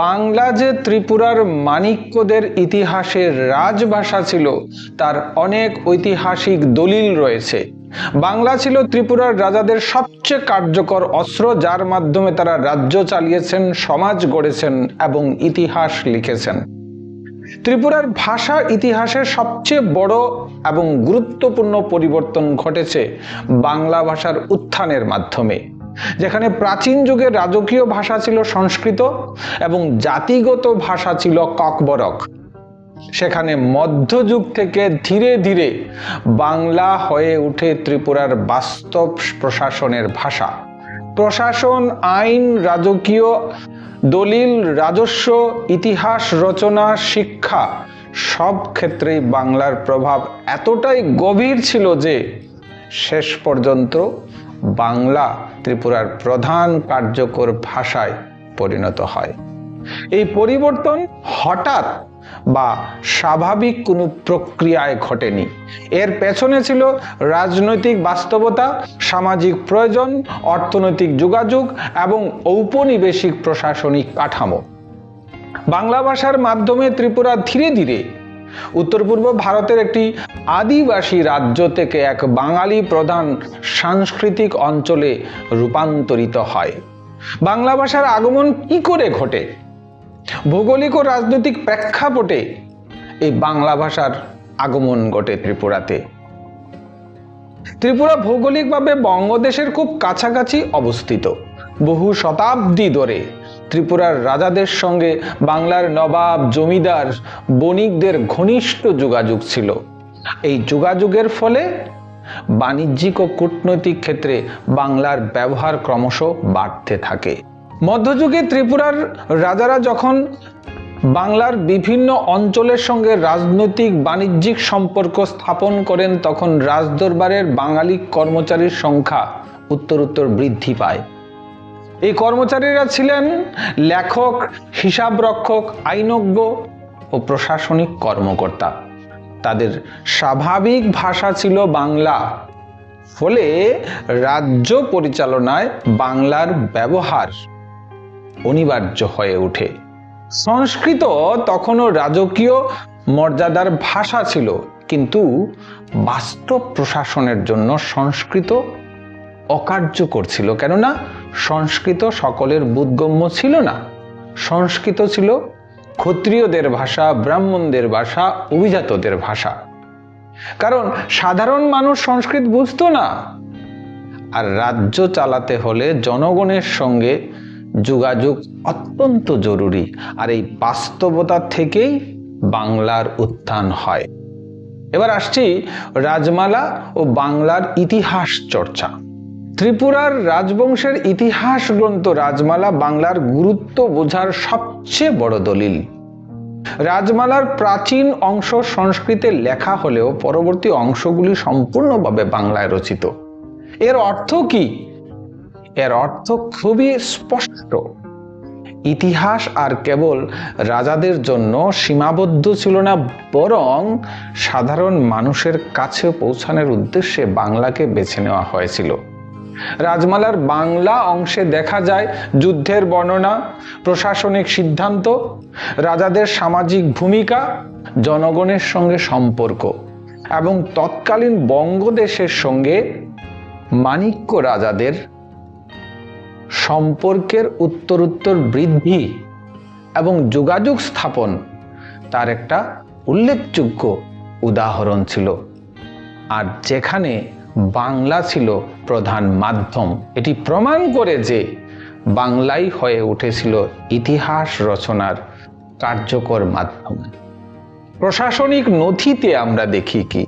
বাংলা যে ত্রিপুরার মাণিক্যদের ইতিহাসের রাজভাষা ছিল, তার অনেক ঐতিহাসিক দলিল রয়েছে। বাংলা ছিল ত্রিপুরার রাজাদের সবচেয়ে কার্যকর অস্ত্র, যার মাধ্যমে তারা রাজ্য চালিয়েছেন, সমাজ গড়েছেন এবং ইতিহাস লিখেছেন। ত্রিপুরার ভাষা ইতিহাসের সবচেয়ে বড় এবং গুরুত্বপূর্ণ পরিবর্তন ঘটেছে বাংলা ভাষার উত্থানের মাধ্যমে। যেখানে প্রাচীন যুগের রাজকীয় ভাষা ছিল সংস্কৃত এবং জাতিগত ভাষা ছিল ককবরক। সেখানে মধ্যযুগ থেকে ধীরে ধীরে বাংলা হয়ে ওঠে ত্রিপুরার বাস্তব প্রশাসনের ভাষা। প্রশাসন, আইন, রাজকীয়, দলিল, রাজস্ব, ইতিহাস, রচনা, শিক্ষা সব ক্ষেত্রেই বাংলার প্রভাব এতটাই গভীর ছিল যে শেষ পর্যন্ত বাংলা ত্রিপুরার প্রধান কার্যকর ভাষায় পরিণত হয়। এই পরিবর্তন হঠাৎ বা স্বাভাবিক কোনো প্রক্রিয়ায় ঘটেনি। এর পেছনে ছিল রাজনৈতিক বাস্তবতা, সামাজিক প্রয়োজন, অর্থনৈতিক যোগাযোগ এবং ঔপনিবেশিক প্রশাসনিক কাঠামো। বাংলা ভাষার মাধ্যমে ত্রিপুরা ধীরে ধীরে উত্তর পূর্ব ভারতের একটি আদিবাসী রাজ্য থেকে এক বাঙালি প্রধান সাংস্কৃতিক অঞ্চলে রূপান্তরিত হয়। বাংলা ভাষার আগমন কি করে ঘটে? ভৌগোলিক ও রাজনৈতিক প্রেক্ষাপটে এই বাংলা ভাষার আগমন ঘটে ত্রিপুরাতে। ত্রিপুরা ভৌগোলিকভাবে বঙ্গদেশের খুব কাছাকাছি অবস্থিত। বহু শতাব্দী ধরে ত্রিপুরার রাজাদের সঙ্গে বাংলার নবাব, জমিদার, বণিকদের ঘনিষ্ঠ যোগাযোগ ছিল। এই যোগাযোগের ফলে বাণিজ্যিক ও কূটনৈতিক ক্ষেত্রে বাংলার ব্যবহার ক্রমশ বাড়তে থাকে। মধ্যযুগে ত্রিপুরার রাজারা যখন বাংলার বিভিন্ন অঞ্চলের সঙ্গে রাজনৈতিক বাণিজ্যিক সম্পর্ক স্থাপন করেন, তখন রাজদরবারের বাঙালি কর্মচারীর সংখ্যা উত্তরোত্তর বৃদ্ধি পায়। এই কর্মচারীরা ছিলেন লেখক, হিসাবরক্ষক, আইনজ্ঞ ও প্রশাসনিক কর্মকর্তা। তাদের স্বাভাবিক ভাষা ছিল বাংলা। ফলে রাজ্য পরিচালনায় বাংলার ব্যবহার অনিবার্য হয়ে ওঠে। সংস্কৃত তখনও রাজকীয় মর্যাদার ভাষা ছিল, কিন্তু বাস্তব প্রশাসনের জন্য সংস্কৃত অকার্যকর ছিল। কেননা সংস্কৃত সকলের বোধগম্য ছিল না। সংস্কৃত ছিল ক্ষত্রিয়দের ভাষা, ব্রাহ্মণদের ভাষা, অভিজাতদের ভাষা। কারণ সাধারণ মানুষ সংস্কৃত বুঝতো না। আর রাজ্য চালাতে হলে জনগণের সঙ্গে যোগাযোগ অত্যন্ত জরুরি। আর এই বাস্তবতা থেকেই বাংলার উত্থান হয়। এবার আসছি রাজমালা ও বাংলার ইতিহাস চর্চা। ত্রিপুরার রাজবংশের ইতিহাস গ্রন্থ রাজমালা বাংলার গুরুত্ব বোঝার সবচেয়ে বড় দলিল। রাজমালার প্রাচীন অংশ সংস্কৃতে লেখা হলেও পরবর্তী অংশগুলি সম্পূর্ণভাবে বাংলায় রচিত। এর অর্থ কি? এর অর্থ খুবই স্পষ্ট। ইতিহাস আর কেবল রাজাদের জন্য সীমাবদ্ধ ছিল না, বরং সাধারণ মানুষের কাছে পৌঁছানোর উদ্দেশ্যে বাংলাকে বেছে নেওয়া হয়েছিল। রাজমালার বাংলা অংশে দেখা যায় যুদ্ধের বর্ণনা, প্রশাসনিক সিদ্ধান্ত, রাজাদের সামাজিক ভূমিকা, জনগণের সঙ্গে সম্পর্ক এবং তৎকালীন বঙ্গদেশের সঙ্গে মাণিক্য রাজাদের সম্পর্কের উত্তরোত্তর বৃদ্ধি এবং যোগাযোগ স্থাপন তার একটা উল্লেখযোগ্য উদাহরণ ছিল। আর যেখানে বাংলা ছিল প্রধান মাধ্যম। এটি প্রমাণ করে যে বাংলাই হয়ে উঠেছিল ইতিহাস রচনার কার্যকর মাধ্যম। প্রশাসনিক নথিতে আমরা দেখি কি?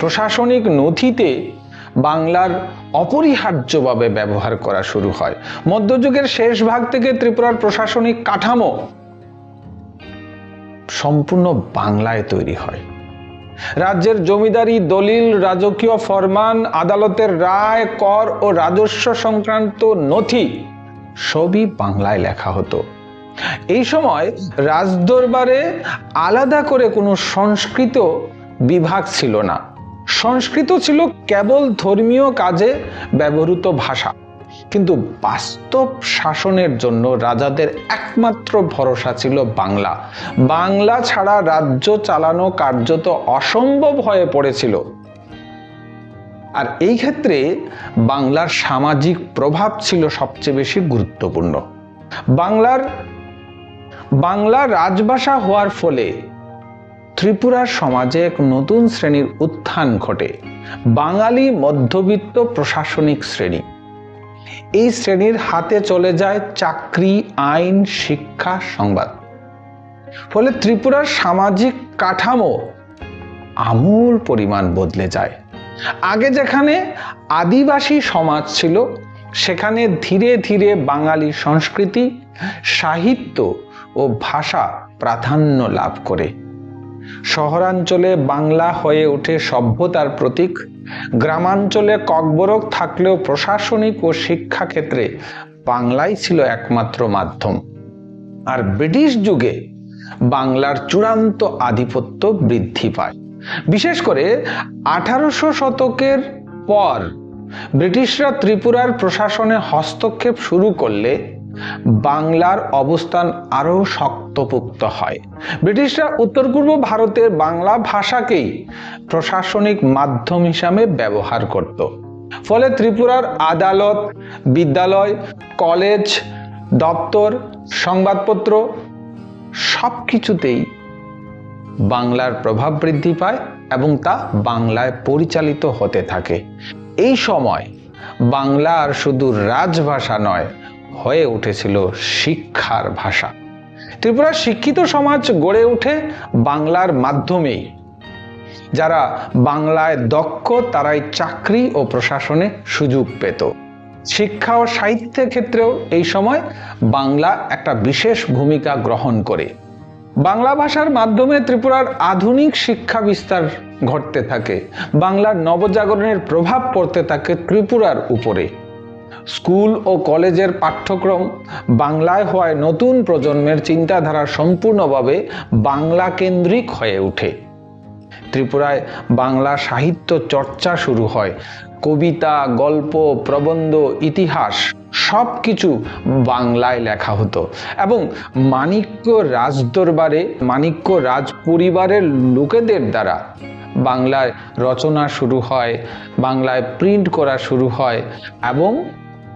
প্রশাসনিক নথিতে বাংলার অপরিহার্যভাবে ব্যবহার করা শুরু হয়। মধ্যযুগের শেষ ভাগ থেকে ত্রিপুরার প্রশাসনিক কাঠামো সম্পূর্ণ বাংলায় তৈরি হয়। রাজ্যের জমিদারি, দলিল, রাজকীয় ফরমান, আদালতের রায়, কর ও রাজস্ব সংক্রান্ত নথি সবই বাংলায় লেখা হতো। এই সময় রাজদরবারে আলাদা করে কোনো সংস্কৃত বিভাগ ছিল না। সংস্কৃত ছিল কেবল ধর্মীয় কাজে ব্যবহৃত ভাষা। কিন্তু বাস্তব শাসনের জন্য রাজাদের একমাত্র ভরসা ছিল বাংলা। বাংলা ছাড়া রাজ্য চালানো কার্যত অসম্ভব হয়ে পড়েছিল। আর এই ক্ষেত্রে বাংলার সামাজিক প্রভাব ছিল সবচেয়ে বেশি গুরুত্বপূর্ণ। বাংলার, বাংলা রাজভাষা হওয়ার ফলে ত্রিপুরার সমাজে এক নতুন শ্রেণির উত্থান ঘটে। বাঙালি মধ্যবিত্ত প্রশাসনিক শ্রেণি। এই শ্রেণির হাতে চলে যায় চাকরি, আইন, শিক্ষা, সংবাদ। ফলে ত্রিপুরার সামাজিক কাঠামো আমূল পরিমাণ বদলে যায়। আগে যেখানে আদিবাসী সমাজ ছিল, সেখানে ধীরে ধীরে বাঙালি সংস্কৃতি, সাহিত্য ও ভাষা প্রাধান্য লাভ করে। শহরাঞ্চলে বাংলা হয়ে ওঠে সভ্যতার প্রতীক। গ্রামাঞ্চলে ককবরক থাকলেও প্রশাসনিক ও শিক্ষা ক্ষেত্রে বাংলাই ছিল একমাত্র মাধ্যম। আর ব্রিটিশ যুগে বাংলার চূড়ান্ত আধিপত্য বৃদ্ধি পায়। বিশেষ করে আঠারোশো শতকের পর ব্রিটিশরা ত্রিপুরার প্রশাসনে হস্তক্ষেপ শুরু করলে বাংলার অবস্থান আরও শক্তপুক্ত হয়। ব্রিটিশরা উত্তর পূর্ব ভারতের বাংলা ভাষাকেই প্রশাসনিক মাধ্যম হিসাবে ব্যবহার করত। ফলে ত্রিপুরার আদালত, বিদ্যালয়, কলেজ, দপ্তর, সংবাদপত্র সব কিছুতেই বাংলার প্রভাব বৃদ্ধি পায় এবং তা বাংলায় পরিচালিত হতে থাকে। এই সময় বাংলা আর শুধু রাজভাষা নয় হয়ে উঠেছিল শিক্ষার ভাষা। ত্রিপুরার শিক্ষিত সমাজ গড়ে ওঠে বাংলার মাধ্যমেই। যারা বাংলায় দক্ষ, তারাই চাকরি ও প্রশাসনে সুযোগ পেত। শিক্ষা ও সাহিত্যের ক্ষেত্রেও এই সময় বাংলা একটা বিশেষ ভূমিকা গ্রহণ করে। বাংলা ভাষার মাধ্যমে ত্রিপুরার আধুনিক শিক্ষা বিস্তার ঘটতে থাকে। বাংলার নবজাগরণের প্রভাব পড়তে থাকে ত্রিপুরার উপরে। স্কুল ও কলেজের পাঠ্যক্রম বাংলায় হওয়ায় নতুন প্রজন্মের চিন্তাধারা সম্পূর্ণভাবে বাংলা কেন্দ্রিক হয়ে ওঠে। ত্রিপুরায় বাংলা সাহিত্য চর্চা শুরু হয়। কবিতা, গল্প, প্রবন্ধ, ইতিহাস সব কিছু বাংলায় লেখা হতো এবং মাণিক্য রাজদরবারে, মাণিক্য রাজ পরিবারের লোকেদের দ্বারা বাংলায় রচনা শুরু হয়, বাংলায় প্রিন্ট করা শুরু হয় এবং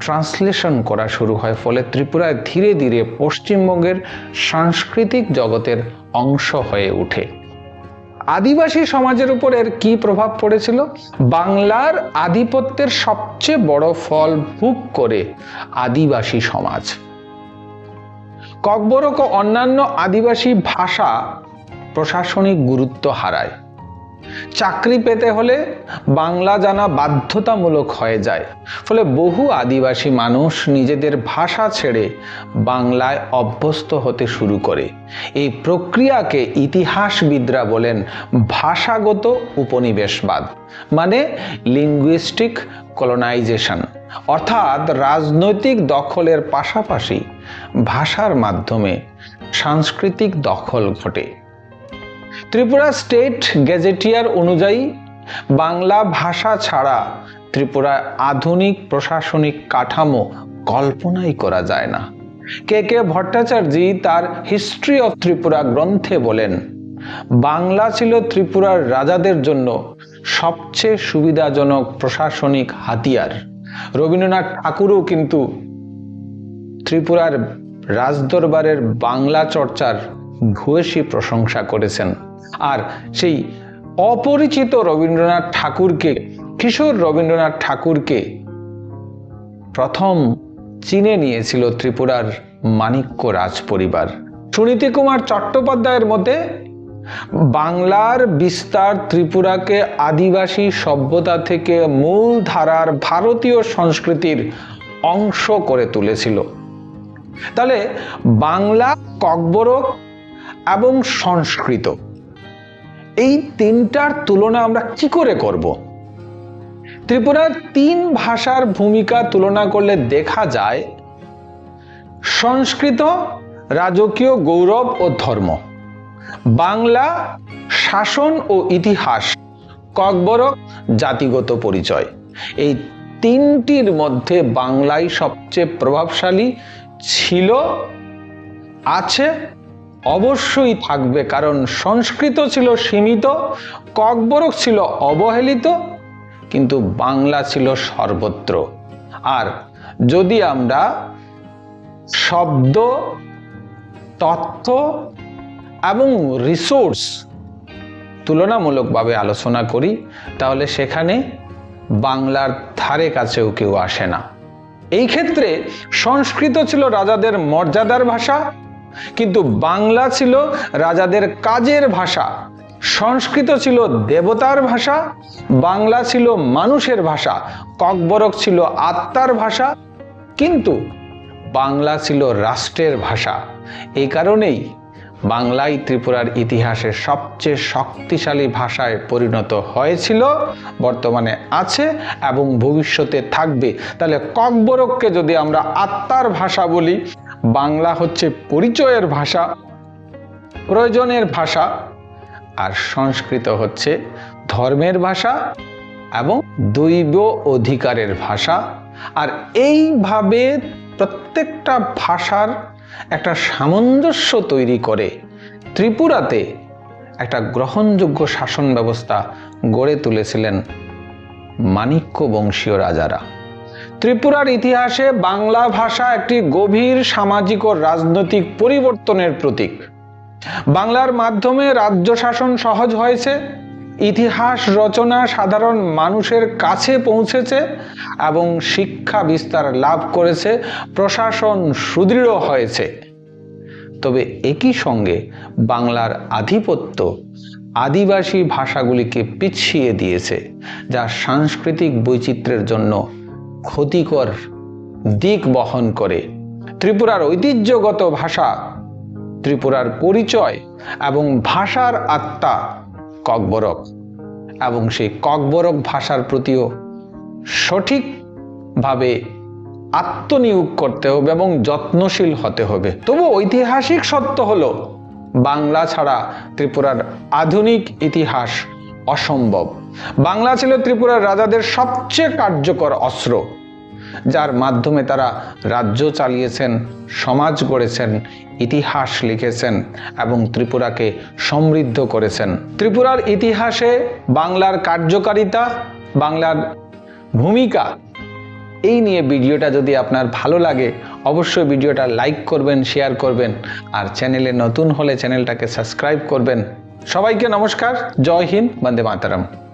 ট্রান্সলেশন করা শুরু হয়, ফলে ত্রিপুরায় ধীরে ধীরে পশ্চিমবঙ্গের সাংস্কৃতিক জগতের অংশ হয়ে ওঠে। আদিবাসী সমাজের উপর এর কি প্রভাব পড়েছিল? বাংলার আধিপত্যের সবচেয়ে বড় ফল ভোগ করে আদিবাসী সমাজ। ককবরক অন্যান্য আদিবাসী ভাষা প্রশাসনিক গুরুত্ব হারায়। চাকরি পেতে হলে বাংলা জানা বাধ্যতামূলক হয়ে যায়। ফলে বহু আদিবাসী মানুষ নিজেদের ভাষা ছেড়ে বাংলায় অভ্যস্ত হতে শুরু করে। এই প্রক্রিয়াকে ইতিহাসবিদরা বলেন ভাষাগত উপনিবেশবাদ মানে লিঙ্গুইস্টিক কলোনাইজেশন অর্থাৎ রাজনৈতিক দখলের পাশাপাশি ভাষার মাধ্যমে সাংস্কৃতিক দখল ঘটে। ত্রিপুরা স্টেট গেজেটিয়ার অনুযায়ী বাংলা ভাষা ছাড়া ত্রিপুরার আধুনিক প্রশাসনিক কাঠামো কল্পনাই করা যায় না। কে কে ভট্টাচার্যি তার হিস্ট্রি অফ ত্রিপুরা গ্রন্থে বলেন, বাংলা ছিল ত্রিপুরার রাজাদের জন্য সবচেয়ে সুবিধাজনক প্রশাসনিক হাতিয়ার। রবীন্দ্রনাথ ঠাকুরও কিন্তু ত্রিপুরার রাজদরবারের বাংলা চর্চার ভূয়সী প্রশংসা করেছেন। আর সেই অপরিচিত রবীন্দ্রনাথ ঠাকুরকে, কিশোর রবীন্দ্রনাথ ঠাকুরকে প্রথম চিনে নিয়েছিল ত্রিপুরার মাণিক্য রাজ পরিবার সুনীতি কুমার চট্টোপাধ্যায়ের মতে, বাংলার বিস্তার ত্রিপুরাকে আদিবাসী সভ্যতা থেকে মূল ধারার ভারতীয় সংস্কৃতির অংশ করে তুলেছিল। তাহলে বাংলা ককবরক এবং সংস্কৃত এই তিনটার তুলনা আমরা কি করে করব? ত্রিপুরার তিন ভাষার ভূমিকা তুলনা করলে দেখা যায়, সংস্কৃত, রাজকীয় গৌরব ও ধর্ম, বাংলা, শাসন ও ইতিহাস, ককবরক, জাতিগত পরিচয়। এই তিনটির মধ্যে বাংলাই সবচেয়ে প্রভাবশালী ছিল, আছে অবশ্যই থাকবে, কারণ সংস্কৃত ছিল সীমিত, ককবরক ছিল অবহেলিত, কিন্তু বাংলা ছিল সর্বত্র। আর যদি আমরা শব্দ, তথ্য এবং রিসোর্স তুলনামূলকভাবে আলোচনা করি, তাহলে সেখানে বাংলার ধারে কাছেও কেউ আসে না। এই ক্ষেত্রে সংস্কৃত ছিল রাজাদের মর্যাদার ভাষা কিন্তু বাংলা ছিল রাজাদের কাজের ভাষা, সংস্কৃত ছিল দেবতার ভাষা, বাংলা ছিল মানুষের ভাষা, ককবরক ছিল আত্মার ভাষা, কিন্তু বাংলা ছিল রাষ্ট্রের ভাষা। এই কারণেই বাংলাই ত্রিপুরার ইতিহাসে সবচেয়ে শক্তিশালী ভাষায় পরিণত হয়েছিল, বর্তমানে আছে এবং ভবিষ্যতে থাকবে। তাহলে ককবরককে যদি আমরা আত্মার ভাষা বলি বাংলা হচ্ছে পরিচয়ের ভাষা, প্রয়োজনের ভাষা, আর সংস্কৃত হচ্ছে ধর্মের ভাষা এবং দৈব অধিকারের ভাষা। আর এইভাবে প্রত্যেকটা ভাষার একটা সামঞ্জস্য তৈরি করে ত্রিপুরাতে একটা গ্রহণযোগ্য শাসন ব্যবস্থা গড়ে তুলেছিলেন মাণিক্য বংশীয় রাজারা। ত্রিপুরার ইতিহাসে বাংলা ভাষা একটি গভীর সামাজিক ও রাজনৈতিক পরিবর্তনের প্রতীক। বাংলার মাধ্যমে রাজ্য শাসন সহজ হয়েছে, ইতিহাস রচনা সাধারণ মানুষের কাছে পৌঁছেছে এবং শিক্ষা বিস্তার লাভ করেছে, প্রশাসন সুদৃঢ় হয়েছে। তবে একই সঙ্গে বাংলার আধিপত্য আদিবাসী ভাষাগুলিকে পিছিয়ে দিয়েছে, যা সাংস্কৃতিক বৈচিত্র্যের জন্য ক্ষতিকর দিক বহন করে। ত্রিপুরার ঐতিহ্যগত ভাষা, ত্রিপুরার পরিচয় এবং ভাষার আত্মা ককবরক এবং সেই ককবরক ভাষার প্রতিও সঠিকভাবে আত্মনিয়োগ করতে হবে এবং যত্নশীল হতে হবে। তবু ঐতিহাসিক সত্য হল, বাংলা ছাড়া ত্রিপুরার আধুনিক ইতিহাস অসম্ভব। বাংলা ছিল ত্রিপুরার রাজাদের সবচেয়ে কার্যকর অস্ত্র। যার মাধ্যমে তারা রাজ্য চালিয়েছেন, সমাজ গড়েছেন, ইতিহাস লিখেছেন এবং ত্রিপুরাকে সমৃদ্ধ করেছেন। ত্রিপুরার ইতিহাসে বাংলার কার্যকারিতা, বাংলার ভূমিকা, এই নিয়ে ভিডিওটা যদি আপনার ভালো লাগে, অবশ্যই ভিডিওটা লাইক করবেন, শেয়ার করবেন আর চ্যানেলে নতুন হলে চ্যানেলটাকে সাবস্ক্রাইব করবেন। সবাইকে নমস্কার, জয় হিন্দ, বন্দে মাতারাম।